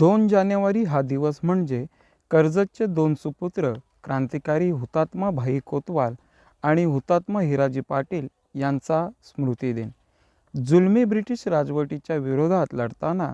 दोन जानेवारी हा दिवस म्हणजे कर्जतचे दोन सुपुत्र क्रांतिकारी हुतात्मा भाई कोतवाल आणि हुतात्मा हिराजी पाटील यांचा स्मृती दिन. जुलमी ब्रिटिश राजवटीच्या विरोधात लढताना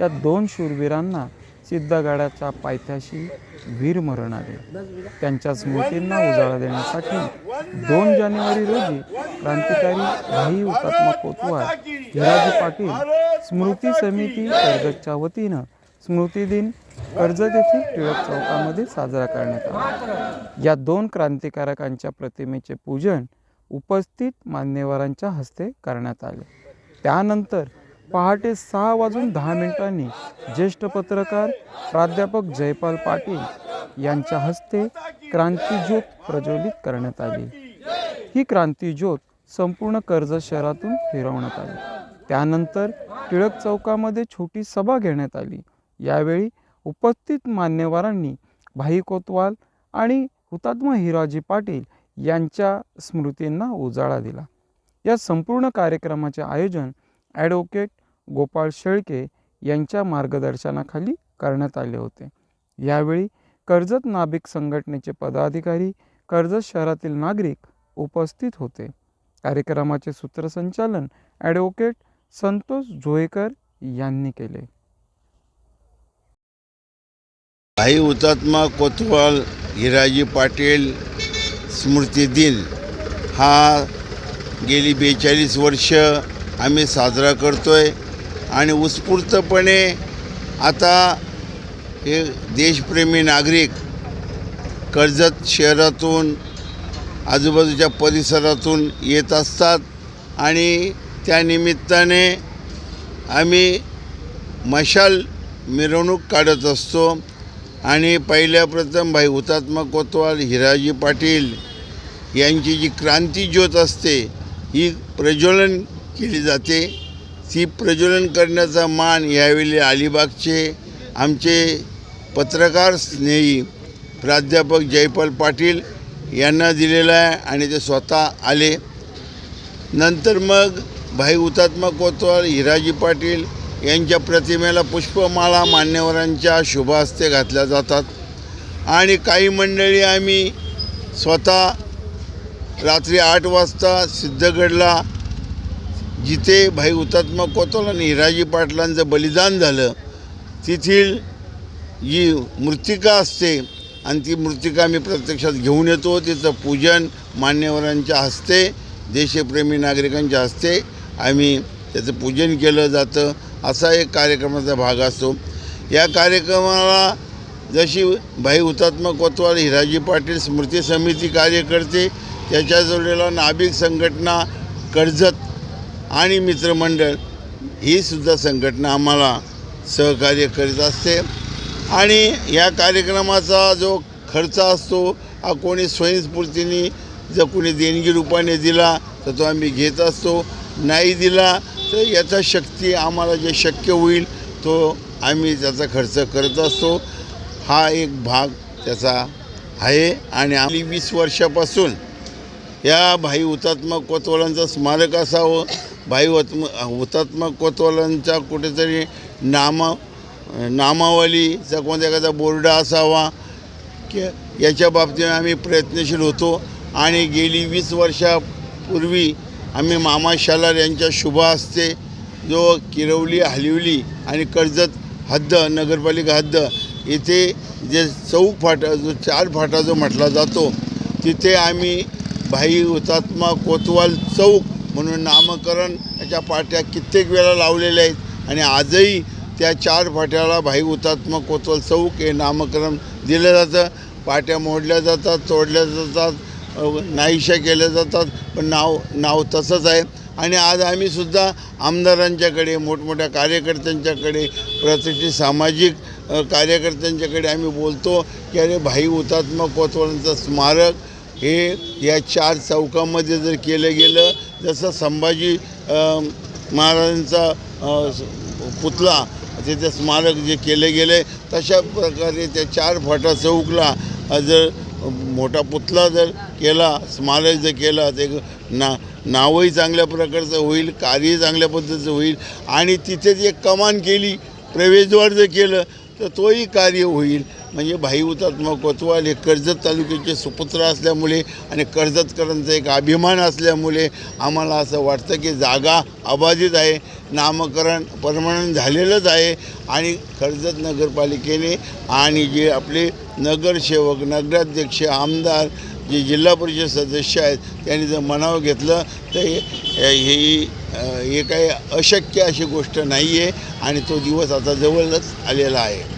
या दोन शूरवीरांना सिद्धगडाच्या पायथ्याशी वीरमरण आले. त्यांच्या स्मृतींना उजाळा देण्यासाठी दोन जानेवारी रोजी क्रांतिकारी भाई हुतात्मा कोतवाल हिराजी पाटील स्मृती समिती कर्जतच्या वतीनं स्मृतिदिन अर्ज देखील टिळक चौकामध्ये साजरा करण्यात आला. या दोन क्रांतिकारकांच्या प्रतिमेचे पूजन उपस्थित मान्यवरांच्या हस्ते करण्यात आले. त्यानंतर पहाटे सहा वाजून दहा मिनिटांनी ज्येष्ठ पत्रकार प्राध्यापक जयपाल पाटील यांच्या हस्ते क्रांतीज्योत प्रज्वलित करण्यात आली. ही क्रांतीज्योत संपूर्ण कर्जत शहरातून फिरवण्यात आली. त्यानंतर टिळक चौकामध्ये छोटी सभा घेण्यात आली. यावेळी उपस्थित मान्यवरांनी भाई कोतवाल आणि हुतात्मा हिराजी पाटील यांच्या स्मृतींना उजाळा दिला. या संपूर्ण कार्यक्रमाचे आयोजन ॲडव्होकेट गोपाळ शेळके यांच्या मार्गदर्शनाखाली करण्यात आले होते. यावेळी कर्जत नाभिक संघटनेचे पदाधिकारी कर्जत शहरातील नागरिक उपस्थित होते. कार्यक्रमाचे सूत्रसंचालन ॲडव्होकेट संतोष जोयकर यांनी केले. भाई हुतात्मा कोतवाल हिराजी पाटील स्मृती दिन हा गेली बेचाळीस वर्ष आम्ही साजरा करतो आहे आणि उत्स्फूर्तपणे आता हे देशप्रेमी नागरिक कर्जत शहरातून आजूबाजूच्या परिसरातून येत असतात आणि त्यानिमित्ताने आम्ही मशाल मिरवणूक काढत असतो. आणि पहिल्या प्रथम भाई हुतात्मा कोतवाल हिराजी पाटील यांची जी क्रांती ज्योत असते ही प्रज्वलन केली जाते. ती प्रज्वलन करण्याचा मान यावेळी अलिबागचे आमचे पत्रकार स्नेही प्राध्यापक जयपाल पाटील यांना दिलेला आहे आणि ते स्वतः आले. नंतर मग भाई हुतात्मा कोतवाल हिराजी पाटील यांच्या प्रतिमेला पुष्पमाळा मान्यवरांच्या शुभ हस्ते घातल्या जातात. आणि काही मंडळी आम्ही स्वतः रात्री आठ वाजता सिद्धगडला जिथे भाई हुतात्मा कोतोल आणि हिराजी पाटलांचं बलिदान झालं तेथील जी मृत्तिका असते आणि ती मृतिका आम्ही प्रत्यक्षात घेऊन येतो. तिचं पूजन मान्यवरांच्या हस्ते देशप्रेमी नागरिकांच्या हस्ते आम्ही त्याचं पूजन केलं जातं. असा एक कार्यक्रमाचा भाग असतो. या कार्यक्रमाला जशी भाई हुतात्मा कोतवाल हिराजी पाटील स्मृती समिती कार्य करते त्याच्या जोडलेला नाभिक संघटना कर्जत आणि मित्रमंडळ ही सुद्धा संघटना आम्हाला सहकार्य करीत असते. आणि या कार्यक्रमाचा जो खर्च असतो हा कोणी स्वयंस्फूर्तीने जर कोणी देणगी रूपाने दिला तर तो आम्ही घेत असतो. नाही दिला तर याचा शक्ती आम्हाला जे शक्य होईल तो आम्ही त्याचा खर्च करत असतो. हा एक भाग त्याचा आहे आणि आम्ही वीस वर्षापासून या भाई हुतात्मा कोतवालांचं स्मारक असावं भाई हुतम हुतात्मा कोतवालांचा कुठेतरी नाम नामावलीचा कोणत्या एखादा बोर्ड असावा की याच्या बाबतीत आम्ही प्रयत्नशील होतो. आणि गेली वीस वर्षापूर्वी आम्ही मामा शालार यांच्या शुभ हस्ते जो किरवली हलिवली आणि कर्जत हद्द नगरपालिका हद्द इथे जे चौक फाटा जो चार फाटा जो म्हटला जातो तिथे आम्ही भाई हुतात्मा कोतवाल चौक म्हणून नामकरण याच्या पाट्या कित्येक वेळा लावलेल्या आहेत आणि आजही त्या चार फाट्याला भाई हुतात्मा कोतवाल चौक हे नामकरण दिलं जातं. पाट्या मोडल्या जातात तोडल्या जातात. नाहीशा केल्या जातात पण नाव नाव तसंच आहे. आणि आज आम्हीसुद्धा आमदारांच्याकडे मोठमोठ्या कार्यकर्त्यांच्याकडे प्रतिष्ठित सामाजिक कार्यकर्त्यांच्याकडे आम्ही बोलतो की अरे भाई हुतात्मा कोतवालांचं स्मारक हे या चार चौकामध्ये जर केलं गेलं जसं संभाजी महाराजांचा पुतला तिथे स्मारक जे केले गेले तशा प्रकारे त्या चार फाटा चौकला जर मोठा पुतळा जर केला स्मारक जर केला ते ना नावही चांगल्या प्रकारचं होईल कार्यही चांगल्या पद्धतीचं होईल आणि तिथे जे कमान केली प्रवेशद्वार जर केलं तर तोही कार्य होईल. म्हणजे भाई हुतात्मा कोतवाल हे कर्जत तालुक्याचे सुपुत्र असल्यामुळे आणि कर्जतकरांचा एक अभिमान असल्यामुळे आम्हाला असं वाटतं की जागा अबाधित आहे नामकरण परमनंट झालेलंच आहे आणि कर्जत नगरपालिकेने आणि जे आपले नगरसेवक नगराध्यक्ष आमदार जे जिल्हा परिषद सदस्य आहेत त्यांनी जर मनावं घेतलं तर हे हे हे काही अशक्य अशी गोष्ट नाही आहे आणि तो दिवस आता जवळच आलेला आहे.